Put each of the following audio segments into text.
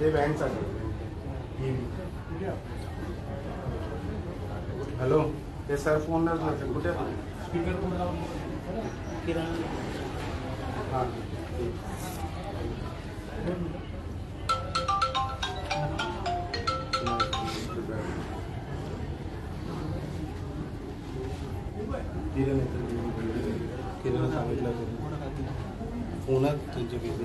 ते बँकसाठी हॅलो। ते सर फोनच नसेल कुठे हां। किरण किरण सांगितलं फोनात तुमचे किती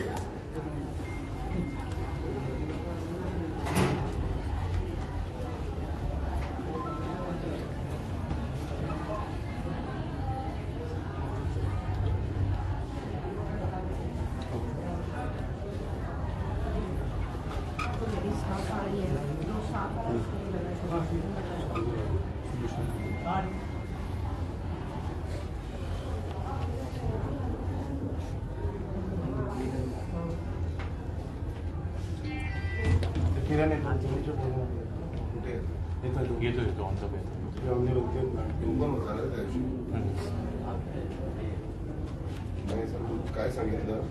किरण येतो फोनमध्ये कुठे? येतो तो येतो येतो द वे जेवणी होते काय सांगितलं?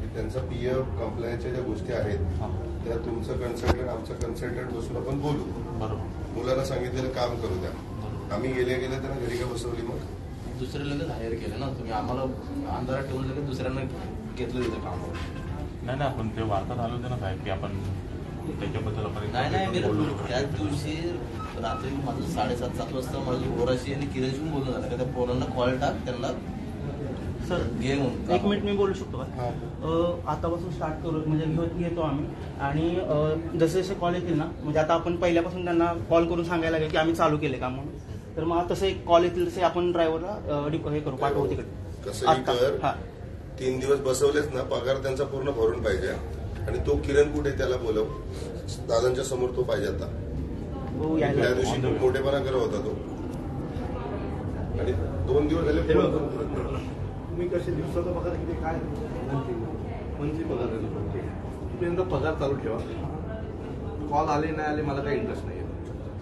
की त्यांचा पी एफ कंप्लायन्सच्या ज्या गोष्टी आहेत त्या तुमचं कन्सल्टंट आमचं कन्सल्टंट बसून आपण बोलू. बरोबर. मुलाला सांगितलेलं काम करू द्या. बरोबर. आम्ही गेले गेले त्यांना घरी का बसवली मग? दुसरे लगेच हायर केलं ना तुम्ही. आम्हाला अंधारात ठेवून लगेच दुसऱ्यांना घेतलं तिथं कामावर. नाही नाही आपण ते वार्तात आलो होते ना साहेब की आपण त्याच्याबद्दल आपण नाही नाही मी बोलू. त्याच दिवशी रात्री माझं साडेसात सात वाजता माझी ओराशी आणि किरणशी बोलणं झालं. का त्या पोरांना कॉल टाक त्यांना सर घे म्हणून. एक मिनिट मी बोलू शकतो का? हां. अ, आतापासून स्टार्ट करू म्हणजे घेत घेतो आम्ही. आणि अ, जसे जसे कॉल येतील ना म्हणजे आता आपण पहिल्यापासून त्यांना कॉल करून सांगायला लागेल की आम्ही चालू केले का म्हणून. तर मग तसे कॉल येतील तसे आपण ड्रायव्हरला हे करू पाठवू तिकडे. कसंही आत्ता. कर. हा. तीन दिवस बसवलेच ना पगार त्यांचा पूर्ण भरून पाहिजे. आणि तो किरण कुठे त्याला बोलव. दादांच्या समोर तो पाहिजे आता. हो त्या दिवशी खूप मोठेपणा करत होता तो. आणि दोन दिवस झाले. तुम्ही कसे दिवसाचा पगार किती काय? मंथली पगार तुम्ही एकदा पगार चालू ठेवा. कॉल आले नाही आले मला काही इंटरेस्ट नाही आहे.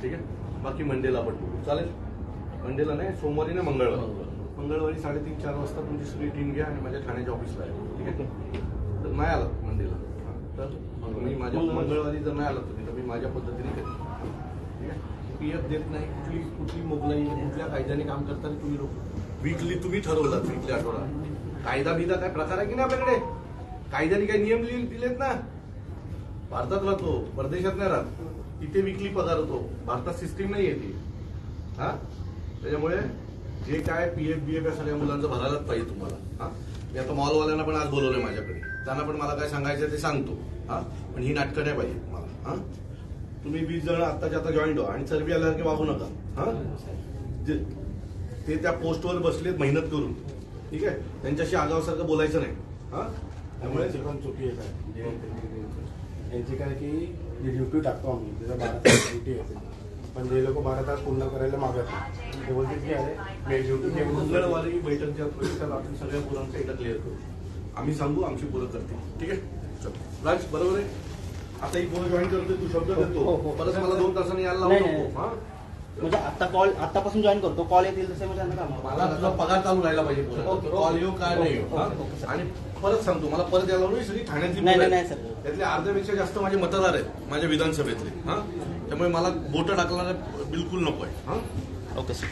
ठीक आहे? बाकी मंडेला बोलू चालेल? मंडेला नाही सोमवारी नाही मंगळवारी. मंगळवारी साडेतीन चार वाजता तुमची सगळी टीम घ्या आणि माझ्या ठाण्याच्या ऑफिसला आहे ठीक आहे? तर नाही आला मंडेला. तर मी माझ्या मंगळवारी. जर नाही आला तुम्ही तर मी माझ्या पद्धतीने करेन. ठीक आहे? पी एफ देत नाही कुठली कुठली मोगलाई कुठल्या कायद्याने काम करताना तुम्ही लोक वीकली तुम्ही ठरवलात वीकली आठवडा. कायदा बिदा काय प्रकार आहे की नाही आपल्याकडे? कायद्याने काही नियम दिलेत ना? भारतात राहतो परदेशात नाही राहत. तिथे विकली पगार होतो. भारतात सिस्टीम नाही येते हा? त्याच्यामुळे जे काय पी एफ बी एफ या सगळ्या मुलांचं भरायलाच पाहिजे तुम्हाला. हा? मी आता मॉलवाल्यांना पण आज बोलवलंय माझ्याकडे त्यांना पण मला काय सांगायचं ते सांगतो हा पण ही नाटकं नाही पाहिजे मला हा तुम्ही वीस जण आत्ताच्या आता जॉईंट व्हा आणि चरबी आल्यासारखे वागू नका हा जे- ते त्या पोस्टवर बसलेत मेहनत करून ठीक आहे त्यांच्याशी आगावासारखं बोलायचं नाही हा त्यामुळे पण चुकी आहे काय यांची काय की ड्युटी टाकतो आम्ही त्याचं बारा ड्युटी आहे पण जे लोक बारा तास पूर्ण करायला मागत नाही ते बोलतील की अरे मंगळवारी बैठक ज्या त्याला आपण सगळ्या पोरांचं एकदा क्लिअर करू आम्ही सांगू आमची पोरं करतील. ठीक आहे? चल. राज बरोबर आहे? आता ही पोरं जॉईन करतोय तू शब्द हो, देतो हो. परत मला दोन तासांनी यायला लावू. नको. हा? म्हणजे आता कॉल आतापासून जॉईन करतो. कॉल येतील तसे काम मला तुझा पगार चालू राहिला पाहिजे. कॉल येऊ काय नाही येऊ? हा? आणि परत सांगतो मला परत यायला लावू सगळी नाही. नाही, सर. त्यातले अर्ध्यापेक्षा जास्त माझे मतदार आहेत माझ्या विधानसभेतले. हा? त्यामुळे मला बोट टाकणारा बिलकुल नको आहे. हा? Okay sir